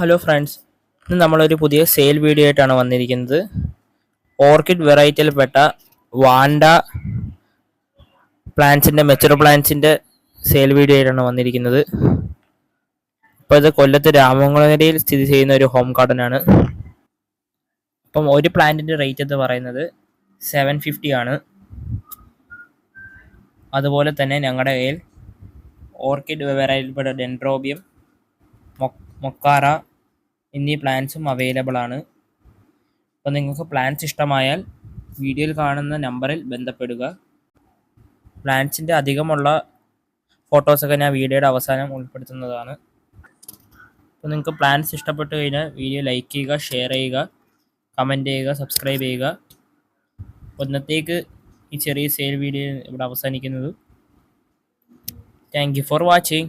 Hello friends ഇന്ന് നമ്മളൊരു പുതിയ സെയിൽ വീഡിയോ ആയിട്ടാണ് വന്നിരിക്കുന്നത്. ഓർക്കിഡ് വെറൈറ്റിയിൽപ്പെട്ട വാണ്ട പ്ലാന്റ്സിന്റെ മെച്ചുറ പ്ലാന്റ്സിന്റെ സെയിൽ വീഡിയോ ആയിട്ടാണ് വന്നിരിക്കുന്നത്. അപ്പോൾ ഇത് കൊല്ലത്ത് രാമകുളങ്ങരയിൽ സ്ഥിതി ചെയ്യുന്ന ഒരു ഹോം ഗാർഡൻ ആണ്. അപ്പം ഒരു പ്ലാന്റിന്റെ റേറ്റ് എന്ന് പറയുന്നത് സെവൻ ഫിഫ്റ്റി ആണ്. അതുപോലെ തന്നെ ഞങ്ങളുടെ കയ്യിൽ ഓർക്കിഡ് വെറൈറ്റിയിൽപ്പെട്ട ഡെൻഡ്രോബിയം മൊക്കാറ എന്നീ പ്ലാൻസും അവൈലബിൾ ആണ്. അപ്പോൾ നിങ്ങൾക്ക് പ്ലാൻസ് ഇഷ്ടമായാൽ വീഡിയോയിൽ കാണുന്ന നമ്പറിൽ ബന്ധപ്പെടുക. പ്ലാൻസിന്റെ അധികമുള്ള ഫോട്ടോസൊക്കെ ഞാൻ വീഡിയോയുടെ അവസാനം ഉൾപ്പെടുത്തുന്നതാണ്. അപ്പോൾ നിങ്ങൾക്ക് പ്ലാൻസ് ഇഷ്ടപ്പെട്ടു കഴിഞ്ഞാൽ വീഡിയോ ലൈക്ക് ചെയ്യുക ഷെയർ ചെയ്യുക കമന്റ് ചെയ്യുക സബ്സ്ക്രൈബ് ചെയ്യുക. അപ്പോൾ ഇന്നത്തേക്ക് ഈ ചെറിയ സെയിൽ വീഡിയോ ഇവിടെ അവസാനിക്കുന്നത്. Thank you for watching